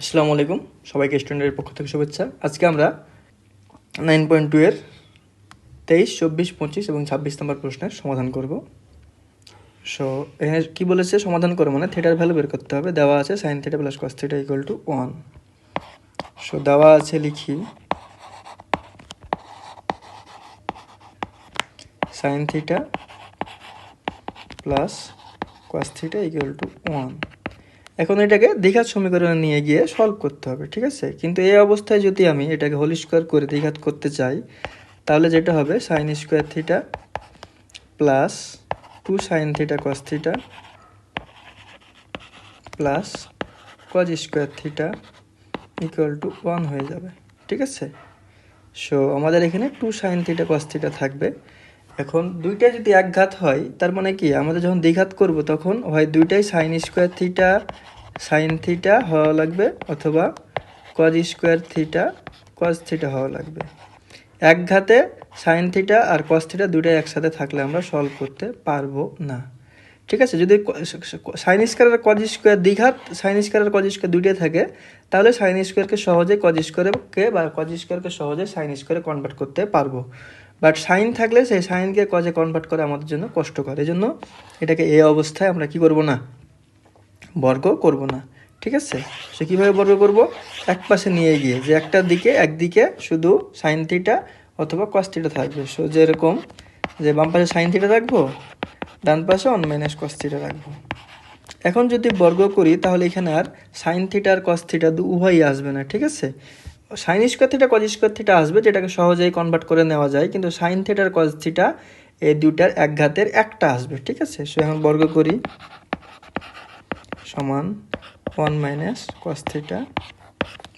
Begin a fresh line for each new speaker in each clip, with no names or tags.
আসসালামু আলাইকুম। সবাইকে স্টুডেন্টের পক্ষ থেকে শুভেচ্ছা। আজকে আমরা নাইন পয়েন্ট টু এর তেইশ, চব্বিশ, পঁচিশ এবং ছাব্বিশ নম্বর প্রশ্নের সমাধান করব। সো এখানে কী বলেছে? সমাধান করে মানে থিয়েটার ভ্যালু বের করতে হবে। দেওয়া আছে sine theta plus cos theta equal to one so দেওয়া আছে লিখি। Sine theta plus cos theta equal to one এখন এটাকে দ্বিঘাত সমীকরণে নিয়ে গিয়ে সলভ করতে হবে, ঠিক আছে? কিন্তু এই অবস্থায় যদি আমি এটাকে হোল স্কোয়ার করে দ্বিঘাত করতে চাই, তাহলে যেটা হবে sine square theta plus two sine theta cos theta plus cos square theta equal to one হয়ে যাবে, ঠিক আছে? সো আমাদের এখানে two sine theta cos theta থাকবে। এখন দুইটা যদি এক ঘাত হয়, তার মানে কি? আমাদের যখন দ্বিঘাত করব তখন হয় দুইটাই sine square theta sine theta হওয়া লাগবে অথবা cos square theta cos theta হওয়া লাগবে। এক ঘাতে সাইন থিটা আর কস থিটা দুইটাই একসাথে থাকলে আমরা সলভ করতে পারব না। ঠিক আছে? যদি সাইন স্কোয়ার আর কজ স্কোয়ার দ্বিঘাত সাইন স্কোয়ার আর কজ স্কোয়ার দুইটাই থাকে, তাহলে সাইন স্কোয়ারকে সহজে কজ স্কোয়ারকে বা কজ স্কোয়ারকে সহজে সাইন স্কোয়ারে কনভার্ট করতে পারব। বাট সাইন থাকলে সেই সাইনকে কজে কনভার্ট করে আমাদের জন্য কষ্টকর। এই জন্য এটাকে এ অবস্থায় আমরা কি করব না? বর্গ করব না। ঠিক আছে? সে কীভাবে বর্গ করব? এক পাশে নিয়ে গিয়ে, যে একটা দিকে, একদিকে শুধু সাইন থিটা অথবা কস থিটা থাকবে। সো যেরকম, যে বাম পাশে সাইন থিটা রাখব, ডান পাশে অন মাইনাস কস থিটা রাখব। এখন যদি বর্গ করি, তাহলে এখানে আর সাইন থিটা আর কস থিটা দু উভয়ই আসবে না। ঠিক আছে? Sine square theta cos square theta আসবে, যেটাকে সহজেই কনভার্ট করে নেওয়া যায়। কিন্তু সাইন থিটার কজ থিটা এই দুটার এক ঘাতের একটা আসবে, ঠিক আছে? সো এখন বর্গ করি। সমান one minus cos theta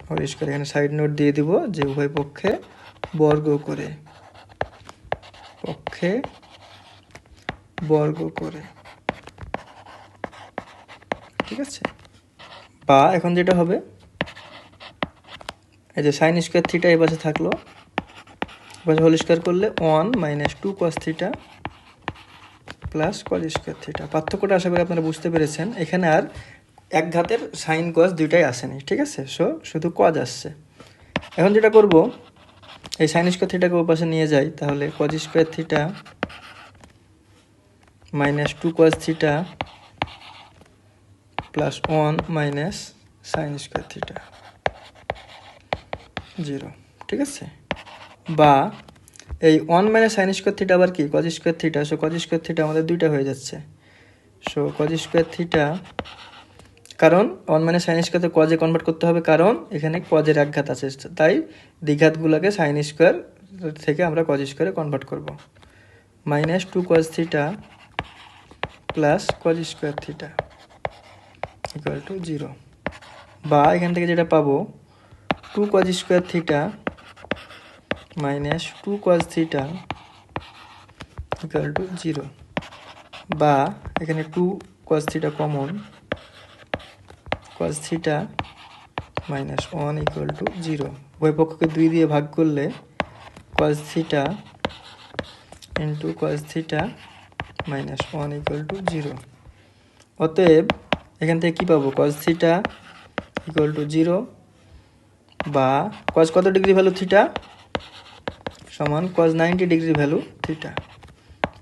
whole square এখানে সাইড নোট দিয়ে দিব যে উভয় পক্ষে বর্গ করে। পক্ষে বর্গ করে। ঠিক আছে? বা এখন যেটা হবে এই যে সাইন স্কোয়ার থিটা এই পাশে থাকল। এপাশে হোল স্কোয়ার করলে one minus two cos theta plus cos square theta পার্থক্যটা আশা করি আপনারা বুঝতে পেরেছেন। এখানে আর এক ঘাতের সাইন কজ দুইটাই আসেনি, ঠিক আছে? সো শুধু কজ আসছে। এখন যেটা করব, এই সাইন স্কোয়ার থিটাকে ও পাশে নিয়ে যাই, তাহলে cos square theta minus two cos theta plus one minus sine square theta zero, ঠিক আছে? বা এই one minus sine square theta আবার কি? Cos square theta so cos square theta আমাদের দুইটা হয়ে যাচ্ছে। সো কজ স্কোয়ার থিটা কারণ ওয়ান মাইনাস সাইন স্কোয়ারতে কজে কনভার্ট করতে হবে, কারণ এখানে কজের একঘাত আছে। তাই দ্বিঘাতগুলোকে সাইন স্কোয়ার থেকে আমরা কজ স্কোয়ারে কনভার্ট করব। Minus two cos theta plus cos square theta equal to zero বা এখান থেকে যেটা পাবো two cos square theta minus two cos theta equal to zero বা এখানে two cos theta common cos theta minus one equal to zero উভয় দুই দিয়ে ভাগ করলে cos theta into cos theta minus one equal to zero অতএব এখান থেকে কী পাবো? Cos theta equal to zero বা কজ কত ডিগ্রি ভ্যালু থিটা সমান cos ninety degree value theta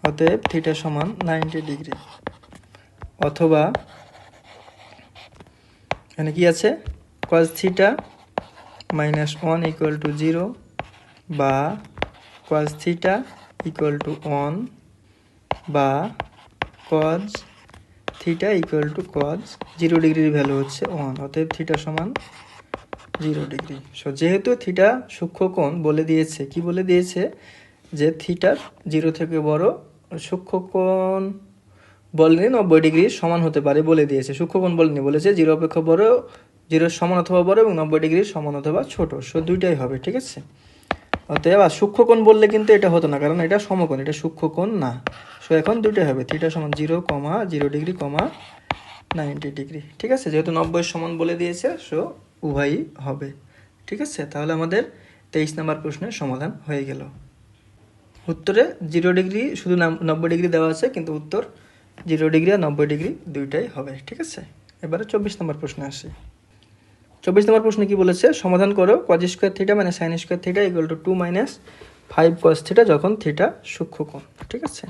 অতএব থিটা সমান নাইনটি ডিগ্রি অথবা এখানে কি আছে? Cos theta minus one equal to zero বা cos theta equal to one বা cos theta equal to cos zero ডিগ্রির ভ্যালু হচ্ছে ওয়ান অতএব থিটা সমান জিরো ডিগ্রি সো যেহেতু থিটা সূক্ষ্মকোণ বলে দিয়েছে, কি বলে দিয়েছে? যে থিটার জিরো থেকে বড় সূক্ষ্মকোণ বলেনি নব্বই ডিগ্রির সমান হতে পারে বলে দিয়েছে। সূক্ষ্মকোণ বলেনি, বলেছে জিরো অপেক্ষা বড় জিরোর সমান অথবা বড় এবং নব্বই ডিগ্রির সমান অথবা ছোট। সো দুইটাই হবে, ঠিক আছে? অতএব, আর সূক্ষ্মকোণ বললে কিন্তু এটা হতো না, কারণ এটা সমকোণ, এটা সূক্ষ্মকোণ না। সো এখন দুইটাই হবে থিটা সমান zero comma zero degree comma ninety degree ঠিক আছে? যেহেতু নব্বই সমান বলে দিয়েছে সো উভয়ই হবে। ঠিক আছে? তাহলে আমাদের তেইশ নম্বর প্রশ্নের সমাধান হয়ে গেল। উত্তরে জিরো ডিগ্রি, শুধু নব্বই ডিগ্রি দেওয়া আছে, কিন্তু উত্তর জিরো ডিগ্রি আর নব্বই ডিগ্রি দুইটাই হবে। ঠিক আছে? এবারে চব্বিশ নম্বর প্রশ্নে আসি। চব্বিশ নম্বর প্রশ্নে কি বলেছে? সমাধান করো কজ স্কোয়ার থিটা মানে sine square theta equal to two minus five cos theta যখন থিটা সূক্ষ্মকোণ ঠিক আছে?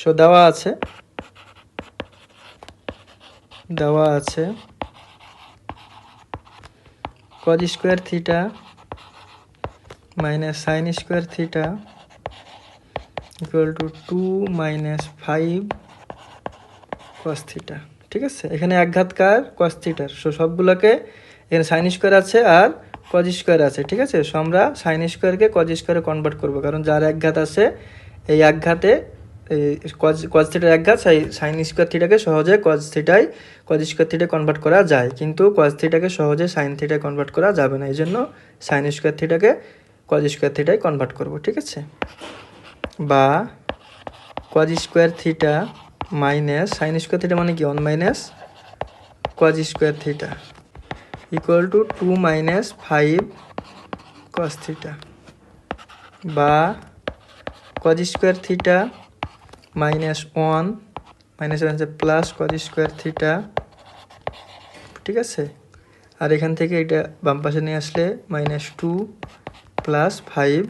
সো দেওয়া আছে দেওয়া আছে cos square theta minus sine square theta equal to two minus five cos theta. ঠিক আছে? এখানে একঘাত কার? কস থিটার। সো সবগুলোকে এখানে সাইন স্কোয়ার আছে আর কজ স্কোয়ার আছে। ঠিক আছে? সো আমরা সাইন স্কোয়ারকে কজ স্কোয়ারে কনভার্ট করব। কারণ যার একঘাত আছে, এই একঘাতে কজ কজ থিটার একঘাত সাই সাইন স্কোয়ার থিটাকে সহজে কজ থিটায় কজ স্কোয়ার থিটায় কনভার্ট করা যায়। কিন্তু কজ থিটাকে সহজে সাইন থিটায় কনভার্ট করা যাবে না। এই জন্য সাইন স্কোয়ার থিটাকে কজ স্কোয়ার থিটায় কনভার্ট করব, ঠিক আছে? বা cos square theta minus sine square theta মানে কি? One minus cos square theta equal to two minus five cos theta বা cos square theta minus one minus one plus cos square theta ঠিক আছে? আর এখান থেকে এটা বাম পাশে নিয়ে আসলে minus two plus five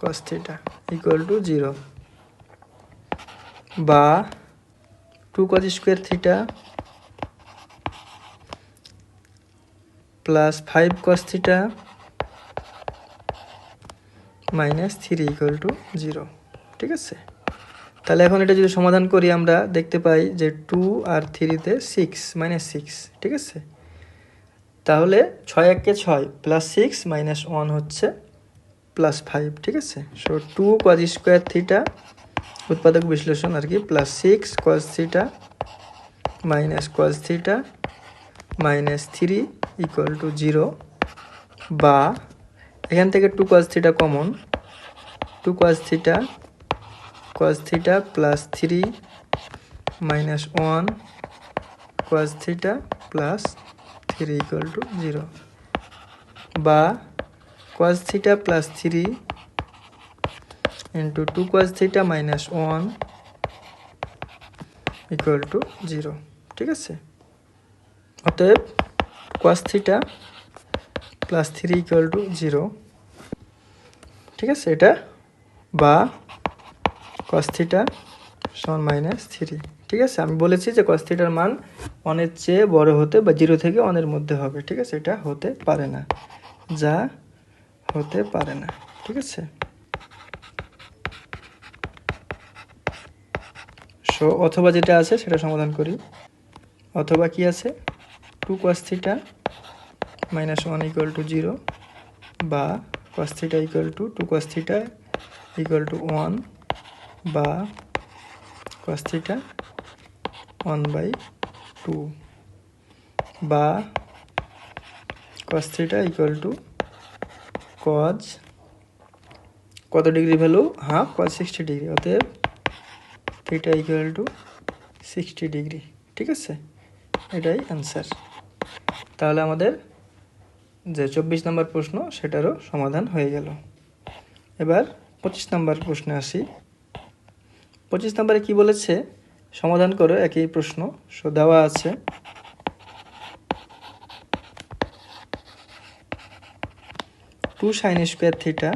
cos theta equal to zero বা two cos square theta plus five cos theta minus three equal to zero ঠিক আছে? তাহলে এখন এটা যদি সমাধান করি আমরা, দেখতে পাই যে টু আর থ্রিতে সিক্স মাইনাস সিক্স ঠিক আছে? তাহলে ছয় এককে ছয় প্লাস সিক্স মাইনাস ওয়ান হচ্ছে প্লাস ফাইভ ঠিক আছে? So two cos square theta উৎপাদক বিশ্লেষণ আর কি plus six cos theta minus cos theta minus three equal to zero বা এখান থেকে two cos theta common two cos theta cos theta plus three minus one cos theta plus three equal to zero বা cos theta plus three into two cos theta minus one equal to zero ঠিক আছে? অতএব cos theta plus three equal to zero ঠিক আছে? এটা বা cos theta সমান minus three ঠিক আছে? আমি বলেছি যে কস থিটার মান অনের চেয়ে বড় হতে বা জিরো থেকে অনের মধ্যে হবে। ঠিক আছে? এটা হতে পারে না। যা হতে পারে না। ঠিক আছে? সো অথবা যেটা আছে সেটা সমাধান করি। অথবা কি আছে? Two cos theta minus one equal to zero বা cos theta equal to two cos theta equal to one বা cos theta one by two বা cos theta equal to cos কত degree value half cos sixty degree অতএব theta equal to sixty degree ঠিক আছে? এটাই answer তাহলে আমাদের যে চব্বিশ নম্বর প্রশ্ন, সেটারও সমাধান হয়ে গেল। এবার পঁচিশ নম্বর প্রশ্নে আসি। পঁচিশ নম্বরে কি বলেছে? সমাধান করো, একই প্রশ্ন। সো দেওয়া আছে। Two sine square theta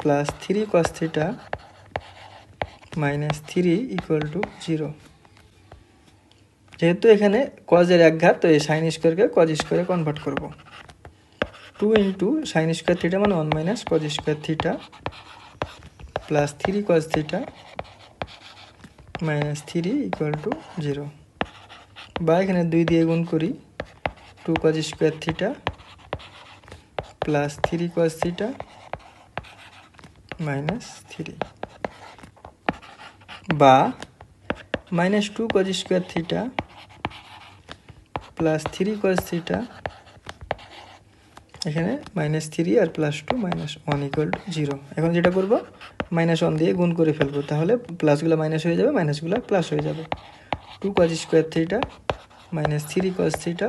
plus three cos theta minus three equal to zero যেহেতু এখানে কজের একঘাত তো এই সাইন স্কোয়ারকে কজ স্কোয়ারে কনভার্ট করব। Two into sine square theta মানে one minus cos square theta plus three cos theta minus three equal to zero বা এখানে দুই দিয়ে গুণ করি two cos square theta plus three cos theta minus three বা minus two cos square theta plus three cos theta এখানে minus three R plus two minus one equal to zero এখন যেটা করব? মাইনাস ওয়ান দিয়ে গুণ করে ফেলব, তাহলে প্লাসগুলো মাইনাস হয়ে যাবে মাইনাসগুলো প্লাস হয়ে যাবে। Two cos square theta minus three cos theta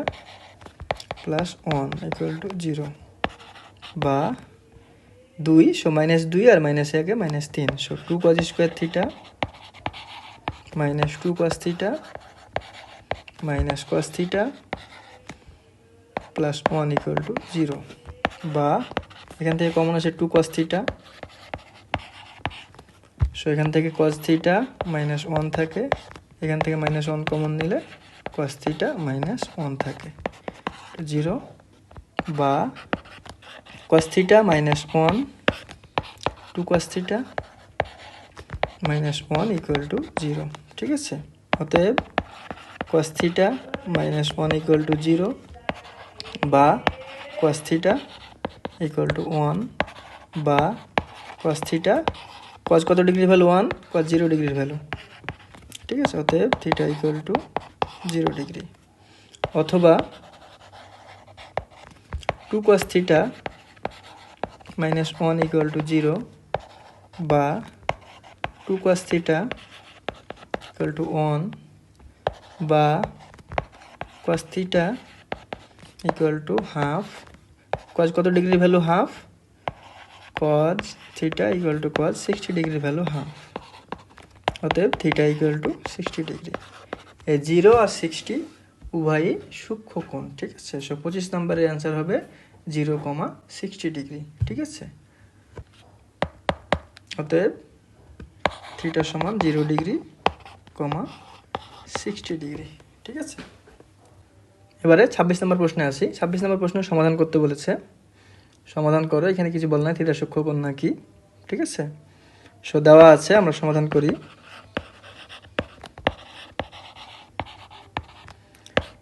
plus one equal to zero বা দুই সো মাইনাস দুই আর মাইনাস একে মাইনাস তিন। So two cos square theta minus two cos theta minus cos theta plus one equal to zero বা এখান থেকে common আছে টু কস থিটা সো এখান থেকে কস থিটা মাইনাস ওয়ান থাকে। এখান থেকে মাইনাস ওয়ান কমন নিলে কস থিটা মাইনাস ওয়ান থাকে। জিরো বা cos theta minus one two cos theta minus one equal to zero ঠিক আছে? অতএব cos theta minus one equal to zero বা cos theta equal to one বা cos theta cos কত degree value one cos zero ডিগ্রির value ঠিক আছে, অতএব theta equal to zero degree অথবা two cos theta minus one equal to zero বা two cos theta equal to one বা cos theta equal to half cos কত degree value half cos theta equal to cos sixty degree value half অতএব theta equal to sixty degree এই zero আর sixty উভয়ই সূক্ষ্ম কোণ, ঠিক আছে? সো পঁচিশ নম্বরের অ্যান্সার হবে জিরো কমা সিক্সটি ডিগ্রি ঠিক আছে? অতএব থিটা সমান zero degree comma sixty degree ঠিক আছে? এবারে ছাব্বিশ নম্বর প্রশ্নে আসি। ছাব্বিশ নম্বর প্রশ্নের সমাধান করতে বলেছে। সমাধান করো। এখানে কিছু বল নাই, থিটা সূক্ষ্ম কোণ নাকি? ঠিক আছে? সো দেওয়া আছে, আমরা সমাধান করি।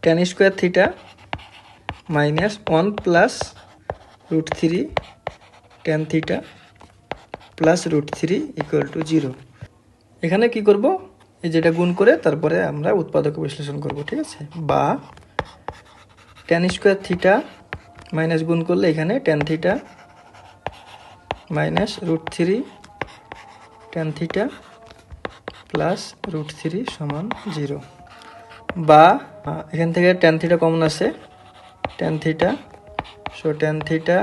Tan square theta minus one plus root three tan theta plus root three equal to zero এখানে কি করব? এই যেটা গুণ করে তারপরে আমরা উৎপাদক বিশ্লেষণ করব, ঠিক আছে? বা টেন স্কোয়ার থিটা মাইনাস গুণ করলে এখানে tan theta minus root three tan theta plus root three সমান জিরো বা এখান থেকে টেন থিটা কমন আছে। Tan theta so tan theta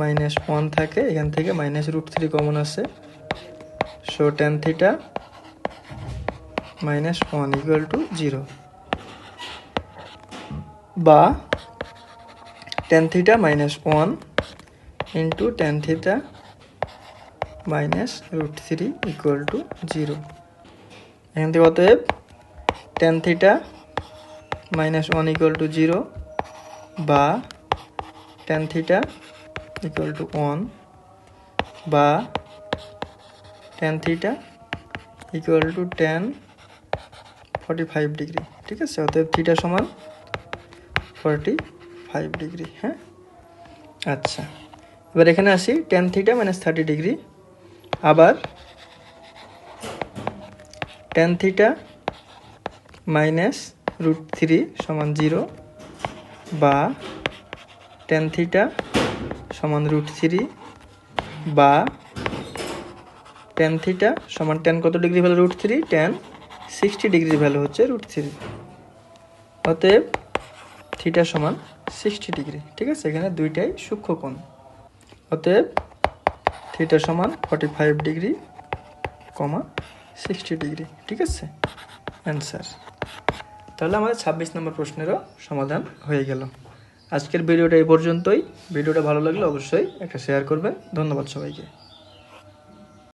minus one থাকে, এখান থেকে মাইনাস রুট থ্রি কমন আছে। So tan theta minus one equal to zero বা tan theta minus one into tan theta minus root three equal to zero এখান থেকে অতএব tan theta minus one equal to zero বা tan theta equal to one বা tan theta equal to tan forty five degree ঠিক আছে? অতএব theta সমান forty five degree হ্যাঁ আচ্ছা। এবার এখানে আসি tan theta minus thirty degree আবার tan theta minus root three সমান জিরো বা টেন থিটা সমান রুট থ্রি বা টেন থিটা সমান টেন কত degree value root three tan sixty degree value হচ্ছে রুট থ্রি অতএব থিটা সমান সিক্সটি ডিগ্রি ঠিক আছে? এখানে দুইটাই সূক্ষ্ম কোণ। অতএব থিটা সমান forty five degree comma sixty degree ঠিক আছে? অ্যান্সার তাহলে আমাদের ছাব্বিশ নম্বর প্রশ্নেরও সমাধান হয়ে গেল। আজকের ভিডিওটা এই পর্যন্তই। ভিডিওটা ভালো লাগলে অবশ্যই একটা শেয়ার করবেন। ধন্যবাদ সবাইকে।